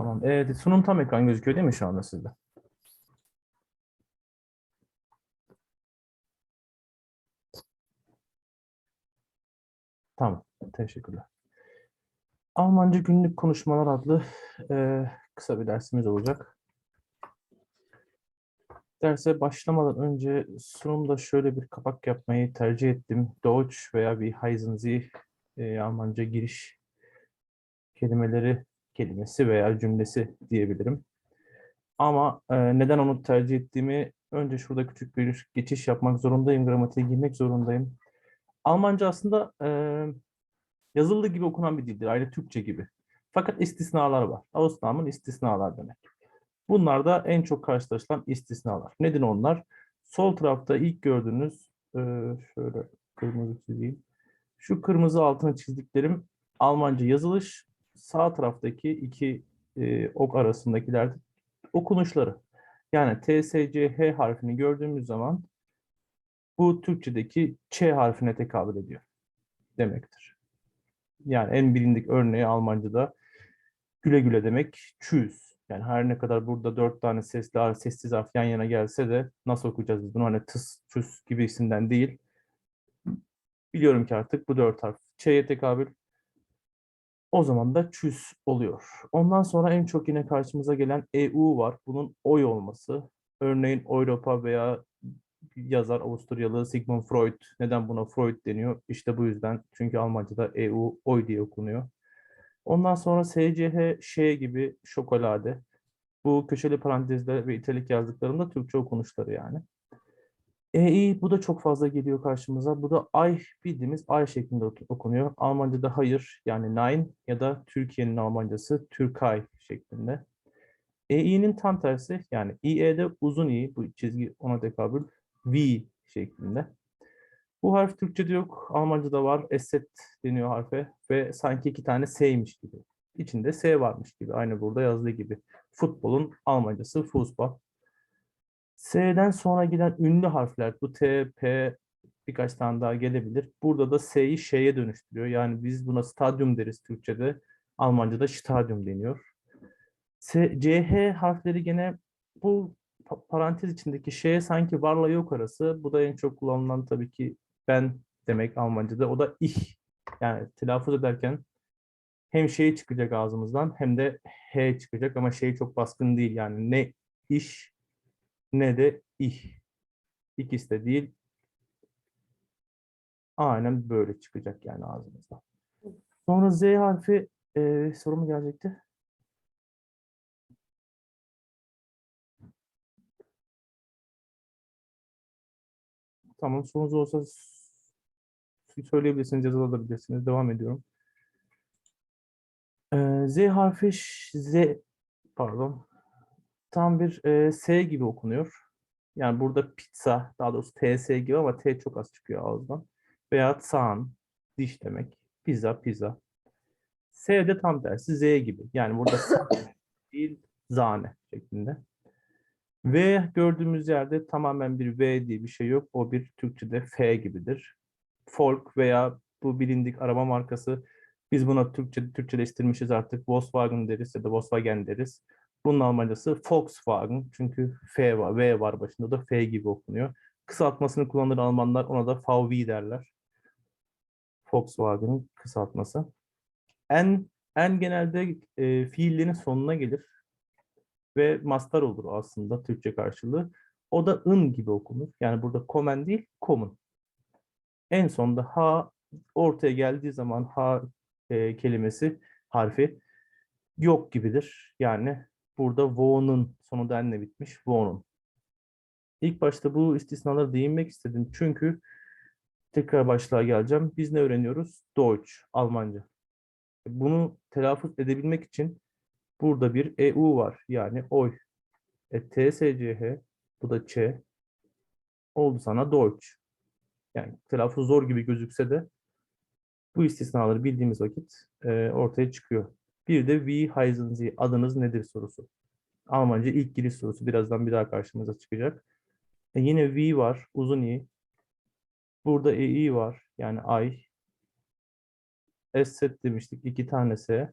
Tamam. Evet, sunum tam ekran gözüküyor değil mi şu anda sizde? Tamam. Teşekkürler. Almanca günlük konuşmalar adlı eee, kısa bir dersimiz olacak. Derse başlamadan önce sunumda şöyle bir kapak yapmayı tercih ettim. Deutsch veya wie heißen Sie eee, Almanca giriş kelimeleri kelimesi veya cümlesi diyebilirim. Ama e, neden onu tercih ettiğimi önce şurada küçük bir geçiş yapmak zorundayım. Gramatiğe girmek zorundayım. Almanca aslında e, yazılı gibi okunan bir dildir. Aynı Türkçe gibi. Fakat istisnalar var. Ausnahmen istisnalar demek. Bunlar da en çok karşılaşılan istisnalar. Nedir onlar? Sol tarafta ilk gördüğünüz e, şöyle kırmızı çizeyim. Şu kırmızı altına çizdiklerim Almanca yazılış. Sağ taraftaki iki e, ok arasındakiler okunuşları. Yani T, S, C, H harfini gördüğümüz zaman bu Türkçedeki Ç harfine tekabül ediyor demektir. Yani en bilindik örneği Almanca'da güle güle demek çüz. Yani her ne kadar burada dört tane sesli harf, sessiz harf yan yana gelse de nasıl okuyacağız biz bunu? Hani tıs, çüz gibisinden değil. Biliyorum ki artık bu dört harf Ç'ye tekabül. O zaman da çüz oluyor. Ondan sonra en çok yine karşımıza gelen EU var. Bunun oy olması. Örneğin Avrupa veya yazar Avusturyalı Sigmund Freud. Neden buna Freud deniyor? İşte bu yüzden. Çünkü Almanca'da EU oy diye okunuyor. Ondan sonra SCH, Ş gibi şokolade. Bu köşeli parantezle ve italik yazdıklarında Türkçe okunuşları yani. EI bu da çok fazla geliyor karşımıza. Bu da ay bildiğimiz ay şeklinde ok- okunuyor. Almanca'da hayır yani nein ya da Türkiye'nin Almancası Türkay şeklinde. EI'nin tam tersi yani İE'de uzun i bu çizgi ona tekabül V şeklinde. Bu harf Türkçe'de yok. Almanca'da var. Eset deniyor harfe ve sanki iki tane S'ymiş gibi. İçinde S varmış gibi. Aynı burada yazdığı gibi. Futbolun Almancası Fußball. S'den sonra giden ünlü harfler bu T, P birkaç tane daha gelebilir. Burada da S'yi Ş'ye dönüştürüyor. Yani biz buna stadyum deriz Türkçe'de. Almanca'da stadyum deniyor. S, C, H harfleri gene bu pa- parantez içindeki Ş sanki varla yok arası. Bu da en çok kullanılan tabii ki ben demek Almanca'da. O da ich. Yani telaffuz ederken hem şey çıkacak ağzımızdan hem de H çıkacak ama şey çok baskın değil. Yani ne iş ne de ih. İkisi de değil. Aynen böyle çıkacak yani ağzımızdan. Sonra Z harfi e, soru mu gelecekti? Tamam sorunuz olsa söyleyebilirsiniz, yazılabilirsiniz. Devam ediyorum. E, Z harfi Z pardon tam bir e, S gibi okunuyor. Yani burada pizza, daha doğrusu TS gibi ama T çok az çıkıyor ağızdan. Veya Zahn, diş demek. Pizza, pizza. S de tam tersi Z gibi. Yani burada değil, zane şeklinde. V gördüğümüz yerde tamamen bir V diye bir şey yok. O bir Türkçe'de F gibidir. Folk veya bu bilindik araba markası biz buna Türkçe Türkçeleştirmişiz artık. Volkswagen deriz ya da Volkswagen deriz. Bunun Almancası Volkswagen çünkü F var, V var başında da F gibi okunuyor. Kısaltmasını kullanır Almanlar ona da VW derler. Volkswagen kısaltması. En en genelde e, fiillerin sonuna gelir ve mastar olur aslında Türkçe karşılığı. O da ın gibi okunur. Yani burada komen değil, common. En sonunda ha ortaya geldiği zaman ha e, kelimesi harfi yok gibidir. Yani burada wo'nun sonunda enle bitmiş wo'nun. İlk başta bu istisnalara değinmek istedim. Çünkü tekrar başlığa geleceğim. Biz ne öğreniyoruz? Deutsch, Almanca. Bunu telaffuz edebilmek için burada bir EU var. Yani oy. E, TSCH, bu da Ç. Oldu sana Deutsch. Yani telaffuz zor gibi gözükse de bu istisnaları bildiğimiz vakit e, ortaya çıkıyor. Bir de wie heißen Sie, adınız nedir sorusu. Almanca ilk giriş sorusu birazdan bir daha karşımıza çıkacak. E, yine wie var, uzun i. Burada ei var, yani ay. Esset demiştik, iki tane S.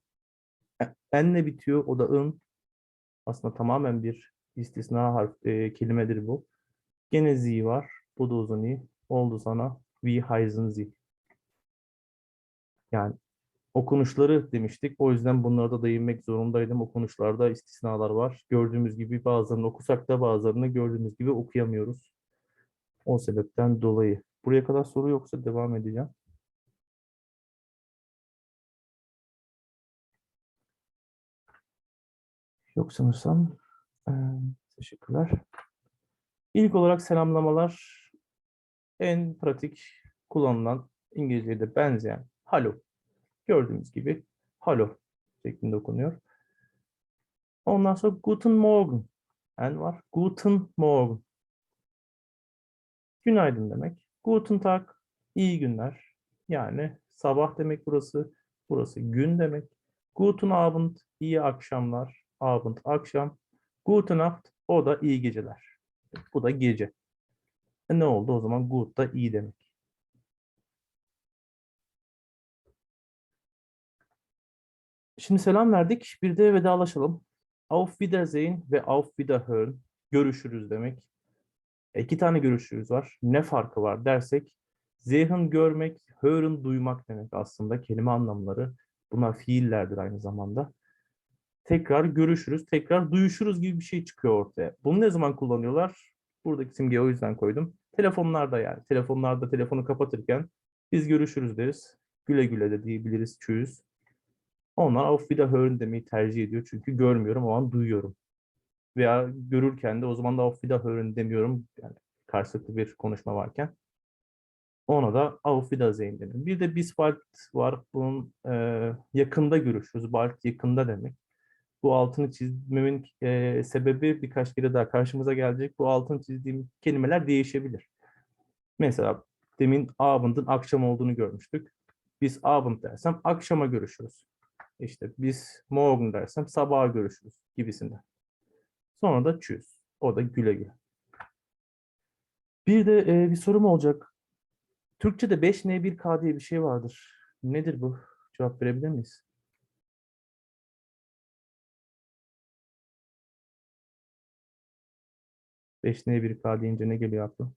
E- N'le bitiyor. O da ın. Aslında tamamen bir istisna harf e, kelimedir bu. Gene Z var. Bu da uzun i. Oldu sana wie heißen Sie. Yani okunuşları demiştik. O yüzden bunlara da değinmek zorundaydım. Okunuşlarda istisnalar var. Gördüğümüz gibi bazılarını okusak da bazılarını gördüğümüz gibi okuyamıyoruz. O sebepten dolayı. Buraya kadar soru yoksa devam edeceğim. Yok sanırsam. Teşekkürler. İlk olarak selamlamalar en pratik kullanılan İngilizce'de benzeyen hello. Gördüğümüz gibi hello şeklinde okunuyor. Ondan sonra guten Morgen. En var. Guten Morgen. Günaydın demek. Guten Tag. iyi günler. Yani sabah demek burası. Burası gün demek. Guten Abend. iyi akşamlar. Abend akşam. Gute Nacht. O da iyi geceler. Bu da gece. E ne oldu o zaman? Good da iyi demek. Şimdi selam verdik. Bir de vedalaşalım. Auf Wiedersehen ve Auf Wiederhören. Görüşürüz demek. E, İki tane görüşürüz var. Ne farkı var dersek Sehen görmek, hören duymak demek aslında kelime anlamları. Bunlar fiillerdir aynı zamanda. Tekrar görüşürüz, tekrar duyuşuruz gibi bir şey çıkıyor ortaya. Bunu ne zaman kullanıyorlar? Buradaki simgeyi o yüzden koydum. Telefonlarda yani. Telefonlarda telefonu kapatırken biz görüşürüz deriz. Güle güle de diyebiliriz. Tschüss. Onlar auf Wiederhören demeyi tercih ediyor. Çünkü görmüyorum o an duyuyorum. Veya görürken de o zaman da auf Wiederhören demiyorum. Yani karşılıklı bir konuşma varken. Ona da auf Wiedersehen denir. Bir de bis bald var. Bunun e, yakında görüşürüz. Bald yakında demek. Bu altını çizmemin e, sebebi birkaç kere daha karşımıza gelecek. Bu altını çizdiğim kelimeler değişebilir. Mesela demin Abend'ın akşam olduğunu görmüştük. Biz Abend dersem akşama görüşürüz. İşte biz morgen dersem sabaha görüşürüz gibisinden. Sonra da tschüss. O da güle güle. Bir de e, bir sorum olacak. Türkçe'de 5N1K diye bir şey vardır. Nedir bu? Cevap verebilir miyiz? Beş N bir K deyince ne geliyor aklı?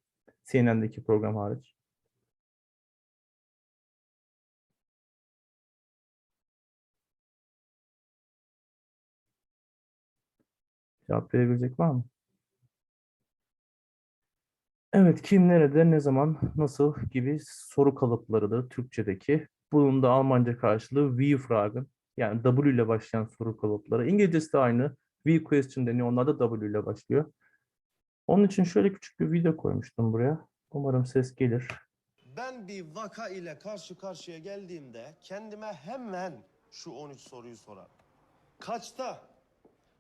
CNN'deki program hariç. Cevap verebilecek var mı? Evet, kim, nerede, ne zaman, nasıl gibi soru kalıplarıdır Türkçedeki. Bunun da Almanca karşılığı wie fragen. Yani W ile başlayan soru kalıpları. İngilizcesi de aynı. We question deniyor. Onlar da W ile başlıyor. Onun için şöyle küçük bir video koymuştum buraya. Umarım ses gelir. Ben bir vaka ile karşı karşıya geldiğimde kendime hemen şu 13 soruyu sorarım. Kaçta,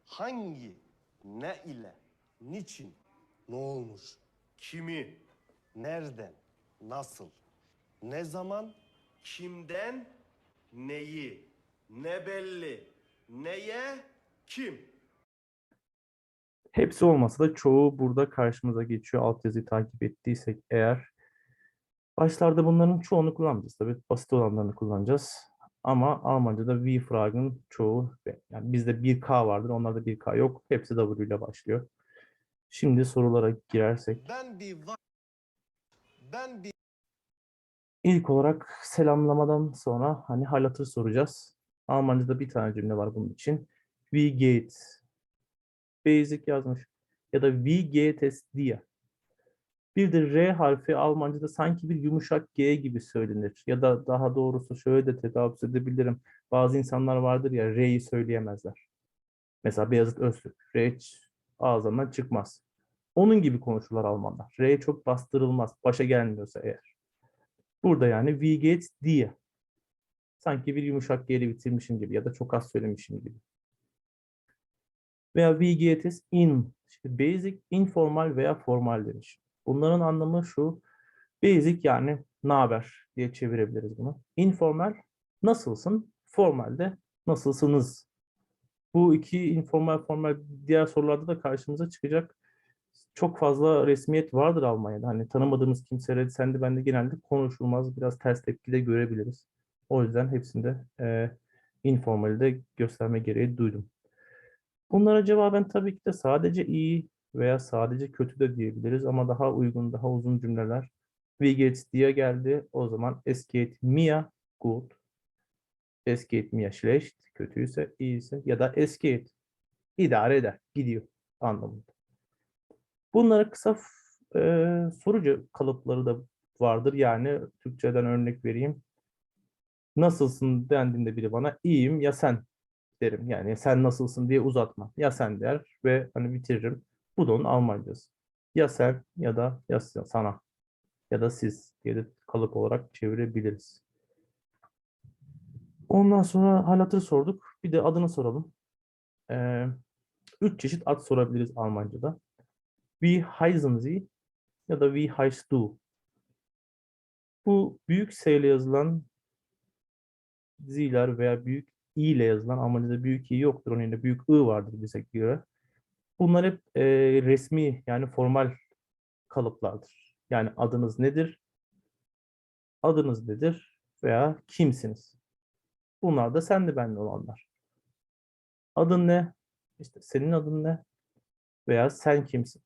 hangi, ne ile, niçin, ne olmuş, kimi, nereden, nasıl, ne zaman, kimden, neyi, ne belli, neye, kim? Hepsi olmasa da çoğu burada karşımıza geçiyor. Altyazıyı takip ettiysek eğer. Başlarda bunların çoğunu kullanmayacağız tabii. Basit olanlarını kullanacağız. Ama Almanca'da wie fragen çoğu, yani bizde bir K vardır, onlarda bir K yok. Hepsi W ile başlıyor. Şimdi sorulara girersek. Ben bir ben bir İlk olarak selamlamadan sonra hani hal hatır soracağız. Almanca'da bir tane cümle var bunun için. Wie geht's? Basic yazmış. Ya da wie geht es dir? Bir de R harfi Almanca'da sanki bir yumuşak G gibi söylenir. Ya da daha doğrusu şöyle de telaffuz edebilirim. Bazı insanlar vardır ya R'yi söyleyemezler. Mesela Beyazıt Öztürk. R ağzından çıkmaz. Onun gibi konuşurlar Almanlar. R çok bastırılmaz. Başa gelmiyorsa eğer. Burada yani wie geht's dir? Sanki bir yumuşak G ile bitirmişim gibi ya da çok az söylemişim gibi. Veya wie geht es in? İşte basic, informal veya formal demiş. Bunların anlamı şu. Basic yani ne haber diye çevirebiliriz bunu. Informal nasılsın? Formalde nasılsınız? Bu iki informal formal diğer sorularda da karşımıza çıkacak. Çok fazla resmiyet vardır Almanya'da. Hani tanımadığımız kimseyle sen de ben de genelde konuşulmaz. Biraz ters tepki de görebiliriz. O yüzden hepsinde e, informali de gösterme gereği duydum. Bunlara cevaben tabii ki de sadece iyi veya sadece kötü de diyebiliriz ama daha uygun, daha uzun cümleler. Wie geht's dir geldi. O zaman es geht mir gut. Es geht mir schlecht. Kötüyse, iyiyse ya da es geht. idare eder, gidiyor anlamında. Bunlara kısa e, sorucu kalıpları da vardır. Yani Türkçeden örnek vereyim. Nasılsın dendiğinde biri bana iyiyim ya sen derim. Yani sen nasılsın diye uzatma. Ya sen der ve hani bitiririm. Bu da onun Almancası. Ya sen ya da ya sana ya da siz diye de kalıp olarak çevirebiliriz. Ondan sonra hal hatır sorduk. Bir de adını soralım. Ee, üç çeşit ad sorabiliriz Almanca'da. Wie heißen Sie ya da Wie heißt du? Bu büyük S ile yazılan Z'ler veya büyük İ ile yazılan Almanca'da büyük İ yoktur. Onun yerine büyük I vardır bize göre. Bunlar hep e, resmi yani formal kalıplardır. Yani adınız nedir? Adınız nedir? Veya kimsiniz? Bunlar da sen de benle olanlar. Adın ne? İşte senin adın ne? Veya sen kimsin?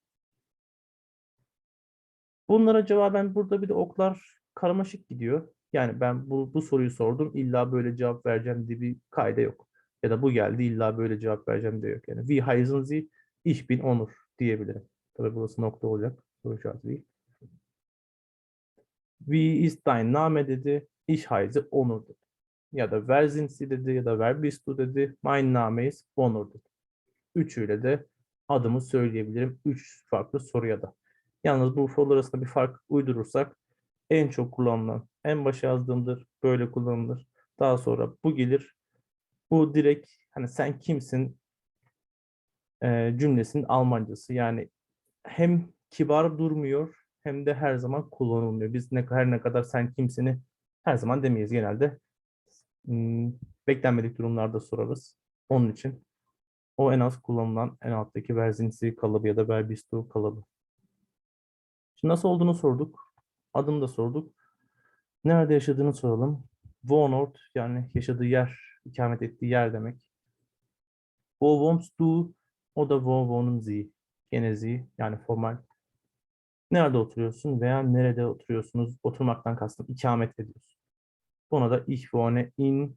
Bunlara cevaben burada bir de oklar karmaşık gidiyor. Yani ben bu, bu soruyu sordum illa böyle cevap vereceğim diye bir kaide yok. Ya da bu geldi illa böyle cevap vereceğim de yok. Yani wie heißen Sie? Ich bin Onur diyebilirim. Tabii burası nokta olacak. Soru işareti değil. Wie ist dein Name dedi. Ich heiße Onur dedi. Ya da wer sind Sie dedi ya da wer bist du dedi. Mein Name ist Onur dedi. Üçüyle de adımı söyleyebilirim. Üç farklı soruya da. Yalnız bu sorular arasında bir fark uydurursak en çok kullanılan, en başa yazdığımdır, böyle kullanılır. Daha sonra bu gelir. Bu direkt hani sen kimsin e, cümlesinin Almancası. Yani hem kibar durmuyor hem de her zaman kullanılmıyor. Biz ne her ne kadar sen kimsini her zaman demeyiz genelde. Hmm, beklenmedik durumlarda sorarız. Onun için o en az kullanılan en alttaki verzinsi kalıbı ya da verbistu kalıbı. Şimdi nasıl olduğunu sorduk. Adını da sorduk. Nerede yaşadığını soralım. Wohnort yani yaşadığı yer, ikamet ettiği yer demek. Wo wohnst du? O da wo wohnen Sie? Gene Sie yani formal. Nerede oturuyorsun veya nerede oturuyorsunuz? Oturmaktan kastım ikamet ediyorsun. Buna da ich wohne in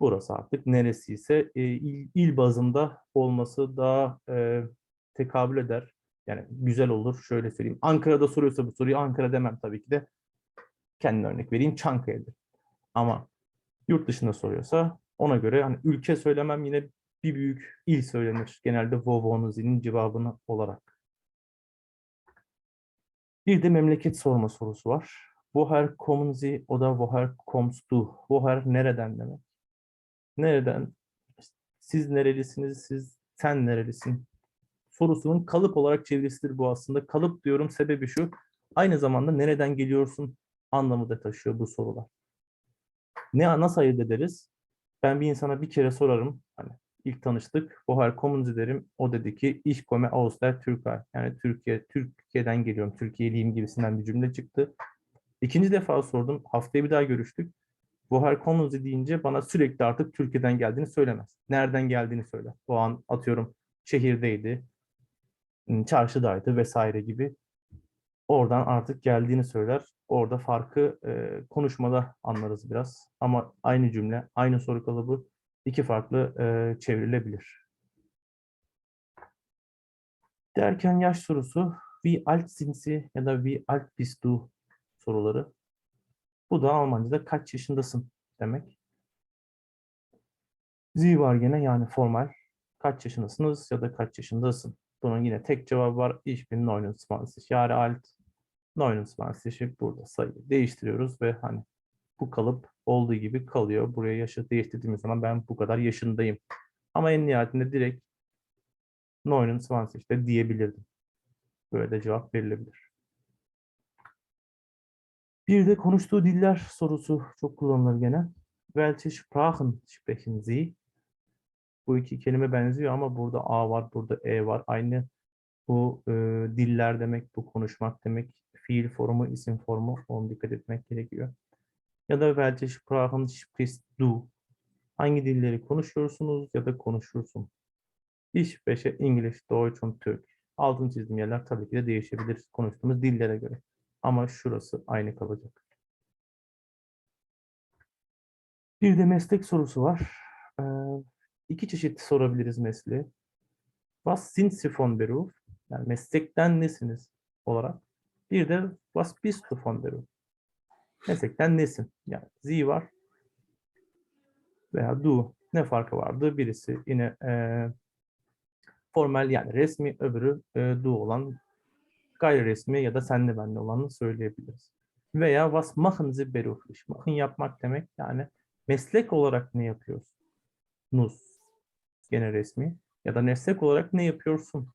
burası artık neresi ise e, il, il bazında olması daha e, tekabül eder. Yani güzel olur. Şöyle söyleyeyim. Ankara'da soruyorsa bu soruyu Ankara demem tabii ki de. Kendim örnek vereyim. Çankaya'dır. Ama yurt dışında soruyorsa ona göre hani ülke söylemem yine bir büyük il söylenir. Genelde Vovonuzi'nin cevabını olarak. Bir de memleket sorma sorusu var. Woher kommen? O da woher kommst du? Nereden demek. Nereden? Siz nerelisiniz? Siz sen nerelisin? Sorusunun kalıp olarak çevirisidir bu aslında. Kalıp diyorum sebebi şu. Aynı zamanda nereden geliyorsun anlamı da taşıyor bu sorular. Ne nasıl ayırt ederiz? Ben bir insana bir kere sorarım. Hani ilk tanıştık. Woher kommen Sie derim. O dedi ki ich komme aus der Türkei. Yani Türkiye, Türkiye'den geliyorum. Türkiye'liyim gibisinden bir cümle çıktı. İkinci defa sordum. Haftaya bir daha görüştük. Woher kommen Sie deyince bana sürekli artık Türkiye'den geldiğini söylemez. Nereden geldiğini söyler. O an atıyorum şehirdeydi, çarşıdaydı vesaire gibi. Oradan artık geldiğini söyler. Orada farkı e, konuşmada anlarız biraz. Ama aynı cümle, aynı soru kalıbı iki farklı e, çevrilebilir. Derken yaş sorusu wie alt sind Sie ya da wie alt bist du soruları. Bu da Almanca'da kaç yaşındasın demek. Sie var gene yani formal. Kaç yaşındasınız ya da kaç yaşındasın. Bunun yine tek cevabı var. Ich bin 29 Jahre alt. 29 burada sayı değiştiriyoruz ve hani bu kalıp olduğu gibi kalıyor. Buraya yaşı değiştirdiğimiz zaman ben bu kadar yaşındayım. Ama en nihayetinde direkt 29 işte diyebilirdim. Böyle de cevap verilebilir. Bir de konuştuğu diller sorusu çok kullanılır gene. Welche Sprachen sprechen Sie? Bu iki kelime benziyor ama burada A var, burada E var. Aynı bu e, diller demek, bu konuşmak demek. Fiil formu, isim formu. Ona dikkat etmek gerekiyor. Ya da welche Sprachen sprichst du? Hangi dilleri konuşuyorsunuz ya da konuşursun? Ich spreche English, Deutsch und Türk. Altın çizdiğim yerler tabii ki de değişebilir konuştuğumuz dillere göre. Ama şurası aynı kalacak. Bir de meslek sorusu var. Ee, iki çeşit sorabiliriz mesleği. Was sind Sie von Beruf? Yani meslekten nesiniz olarak. Bir de was bist du von Beruf? Meslekten nesin? Yani Sie var veya du. Ne farkı vardı? Birisi yine eee formel yani resmi, öbürü e, du olan gayri resmi ya da senli benli olanı söyleyebiliriz. Veya was machen Sie beruflich? Machen yapmak demek yani meslek olarak ne yapıyorsunuz? Gene resmi. Ya da meslek olarak ne yapıyorsun?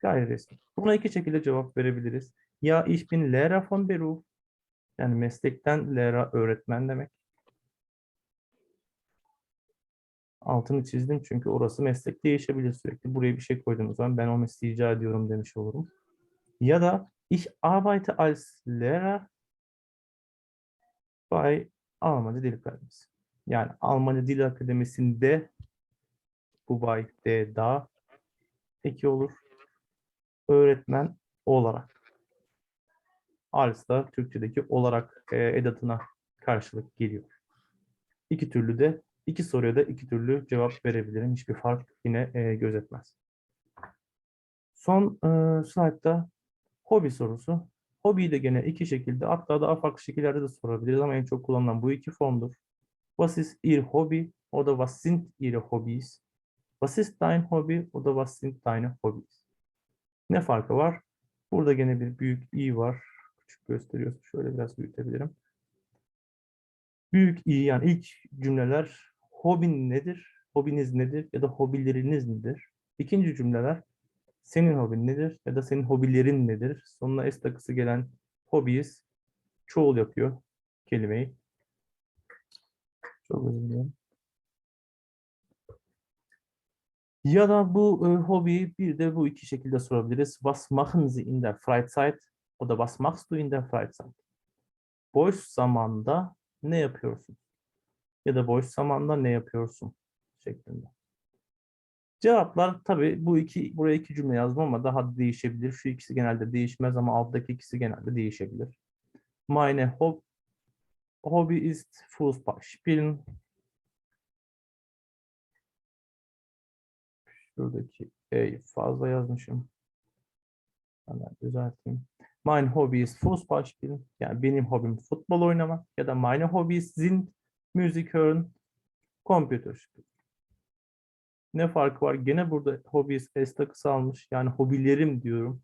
Gayri resmi. Buna iki şekilde cevap verebiliriz. Ya ich bin Lehrer von Beruf. Yani meslekten Lehrer öğretmen demek. Altını çizdim çünkü orası meslek değişebilir sürekli. Buraya bir şey koyduğum zaman ben o mesleği icra ediyorum demiş olurum. Ya da ich arbeite als Lehrer bei Almanca Dil Akademisi. Yani Almanca Dil Akademisi'nde bu by de da eki olur. Öğretmen olarak. Als da Türkçedeki olarak e, edatına karşılık geliyor. İki türlü de İki soruya da iki türlü cevap verebilirim. Hiçbir fark yine e, gözetmez. Son e, slaytta hobi sorusu. Hobiyi de gene iki şekilde hatta daha farklı şekillerde de sorabiliriz ama en çok kullanılan bu iki formdur. Was ist Ihr Hobby? O da was sind Ihre Hobbys? Was ist dein Hobby? O da was sind deine Hobbys? Ne farkı var? Burada gene bir büyük i var. Küçük gösteriyorsa şöyle biraz büyütebilirim. Büyük i yani ilk cümleler hobin nedir? Hobiniz nedir? Ya da hobileriniz nedir? İkinci cümleler senin hobin nedir? Ya da senin hobilerin nedir? Sonuna s takısı gelen hobbies çoğul yapıyor kelimeyi. Çok özür dilerim. Ya da bu e, hobiyi bir de bu iki şekilde sorabiliriz. Was machen Sie in der Freizeit? O da was machst du in der Freizeit? Boş zamanda ne yapıyorsun? Ya da boş zamanda ne yapıyorsun? Şeklinde. Cevaplar tabii bu iki, buraya iki cümle yazdım ama daha da değişebilir. Şu ikisi genelde değişmez ama alttaki ikisi genelde değişebilir. Meine Hob Hobby ist Fußball spielen. Şuradaki E fazla yazmışım. Hemen düzelteyim. Mein Hobby ist Fußball spielen. Yani benim hobim futbol oynamak. Ya da meine Hobbys sind Müzik hören, computer spielen. Ne farkı var? Gene burada hobbies S takısı almış. Yani hobilerim diyorum.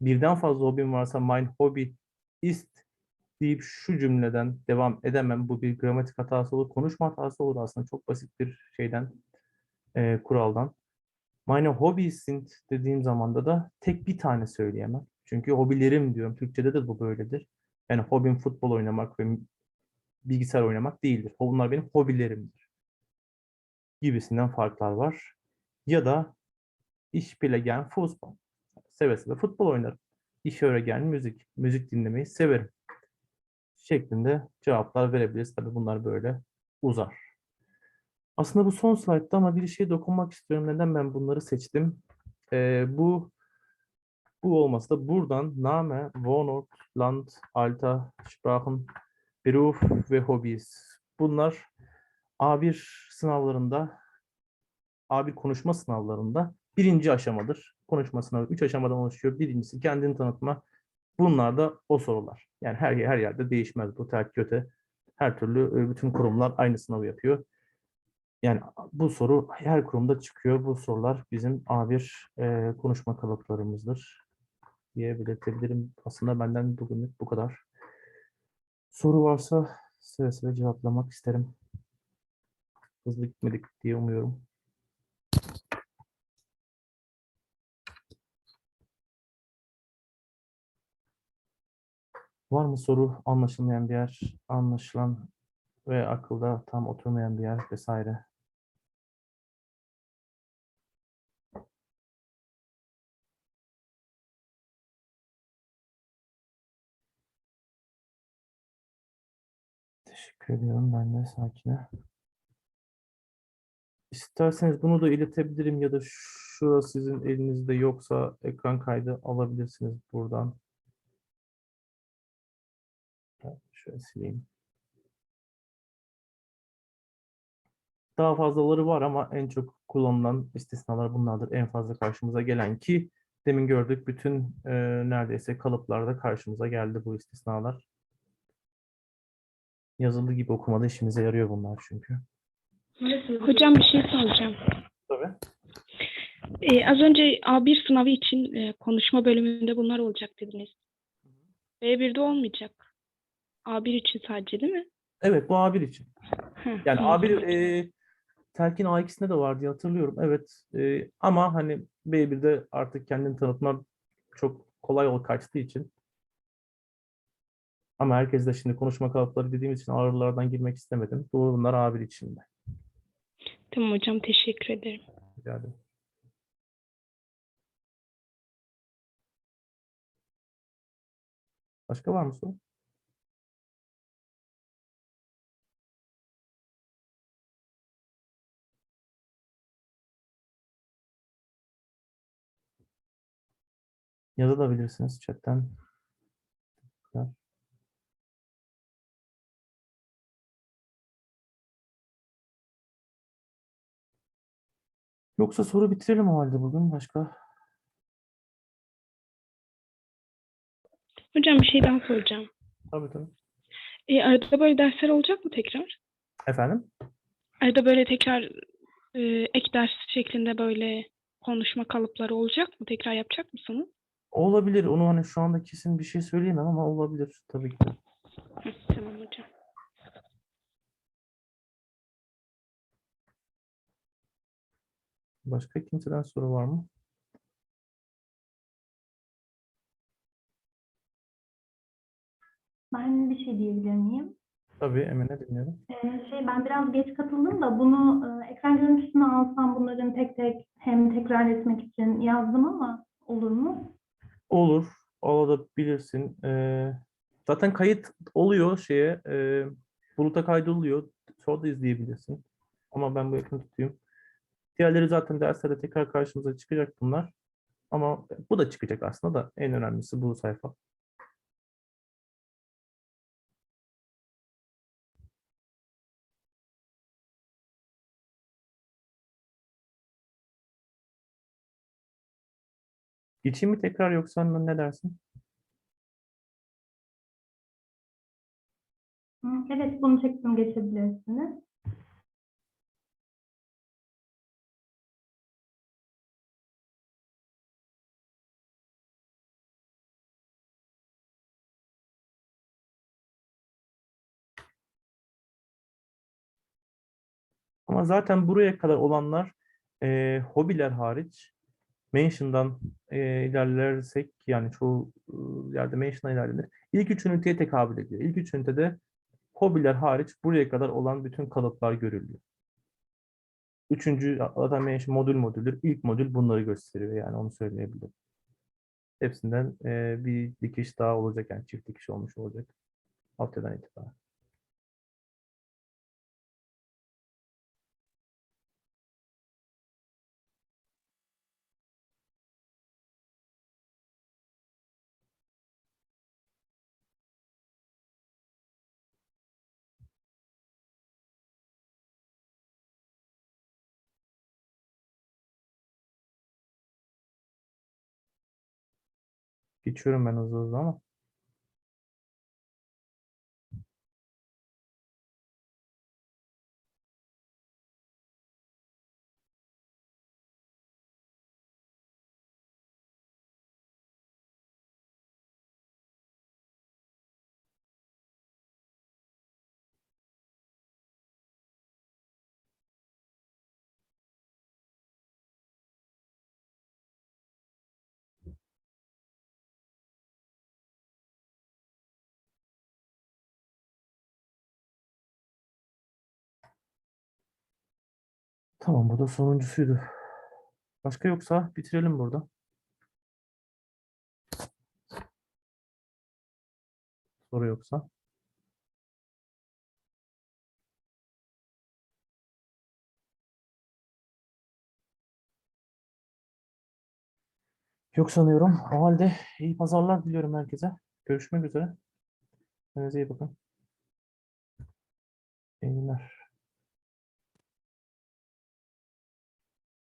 Birden fazla hobim varsa mein hobby ist deyip şu cümleden devam edemem. Bu bir gramatik hatası olur. Konuşma hatası olur aslında. Çok basit bir şeyden, e, kuraldan. Meine Hobbys sind dediğim zamanda da tek bir tane söyleyemem. Çünkü hobilerim diyorum. Türkçede de bu böyledir. Yani hobim futbol oynamak ve bilgisayar oynamak değildir. Bunlar benim hobilerimdir. Gibisinden farklar var. Ya da ich spiele gern Fußball. Seve seve futbol oynarım. Ich höre gern müzik. Müzik dinlemeyi severim. Şeklinde cevaplar verebiliriz. Tabii bunlar böyle uzar. Aslında bu son slaytta ama bir şeye dokunmak istiyorum. Neden ben bunları seçtim? Ee, bu bu olmasa da buradan Name, Wohnort, Land, Alter, Sprachen, Beruf ve Hobbys. Bunlar A1 sınavlarında, A1 konuşma sınavlarında birinci aşamadır. Konuşma sınavı üç aşamadan oluşuyor. Birincisi kendini tanıtma. Bunlar da o sorular. Yani her her yerde değişmez bu terk köte. Her türlü e, bütün kurumlar aynı sınavı yapıyor. Yani bu soru her kurumda çıkıyor. Bu sorular bizim A1 e, konuşma kalıplarımızdır diye belirtebilirim. Aslında benden bugünlük bu kadar. Soru varsa seve seve cevaplamak isterim. Hızlı gitmedik diye umuyorum. Var mı soru anlaşılmayan bir yer, anlaşılan ve akılda tam oturmayan bir yer vesaire? Teşekkür ediyorum ben de sakine. İsterseniz bunu da iletebilirim ya da şurası sizin elinizde yoksa ekran kaydı alabilirsiniz buradan. Şöyle sileyim. Daha fazlaları var ama en çok kullanılan istisnalar bunlardır. En fazla karşımıza gelen ki demin gördük bütün e, neredeyse kalıplarda karşımıza geldi bu istisnalar. Yazılı gibi okumada işimize yarıyor bunlar çünkü. Hocam bir şey soracağım. Tabii. Ee, az önce A1 sınavı için e, konuşma bölümünde bunlar olacak dediniz. B1'de olmayacak. A1 için sadece değil mi? Evet bu A1 için. Yani tamam. A1 e, Telkin A2'sinde de var diye hatırlıyorum. Evet. E, ama hani B1'de artık kendini tanıtma çok kolay yol kaçtığı için ama herkes de şimdi konuşma kalıpları dediğimiz için ağırlardan girmek istemedim. Doğru bunlar A1 içinde. Tamam hocam teşekkür ederim. Rica ederim. Başka var mı soru? Yazabilirsiniz chatten. Yoksa soru bitirelim o halde bugün. Başka? Hocam bir şey daha soracağım. Tabii tabii. Ee, arada böyle dersler olacak mı tekrar? Efendim? Arada böyle tekrar e, ek ders şeklinde böyle konuşma kalıpları olacak mı? Tekrar yapacak mısınız? Olabilir. Onu hani şu anda kesin bir şey söyleyemem ama olabilir tabii ki. Hı, tamam hocam. Başka kimseden soru var mı? Ben bir şey diyebilir miyim? Tabii Emine dinliyorum. Ee, şey ben biraz geç katıldım da bunu e, ekran görüntüsünü alsam bunların tek tek hem tekrar etmek için yazdım ama olur mu? Olur. Alabilirsin. Ee, zaten kayıt oluyor şeye. E, buluta kaydoluyor. Sonra da izleyebilirsin. Ama ben bu yakını tutayım. Diğerleri zaten derslerde tekrar karşımıza çıkacak bunlar. Ama bu da çıkacak aslında da en önemlisi bu sayfa. Geçeyim mi tekrar yoksa ne dersin? Evet bunu çektim geçebilirsiniz. Ama zaten buraya kadar olanlar e, hobiler hariç mention'dan e, ilerlersek yani çoğu e, yerde mention'dan ilerlenir. İlk üç üniteye tekabül ediyor. İlk üç ünitede hobiler hariç buraya kadar olan bütün kalıplar görülüyor. Üçüncü zaten mention modül modüldür. İlk modül bunları gösteriyor yani onu söyleyebilirim. Hepsinden e, bir dikiş daha olacak yani çift dikiş olmuş olacak. Haftadan itibaren. Geçiyorum ben hızlı hızlı ama. Tamam bu da sonuncusuydu. Başka yoksa bitirelim burada. Soru yoksa. Yok sanıyorum. O halde iyi pazarlar diliyorum herkese. Görüşmek üzere. Kendinize iyi bakın. İyi günler.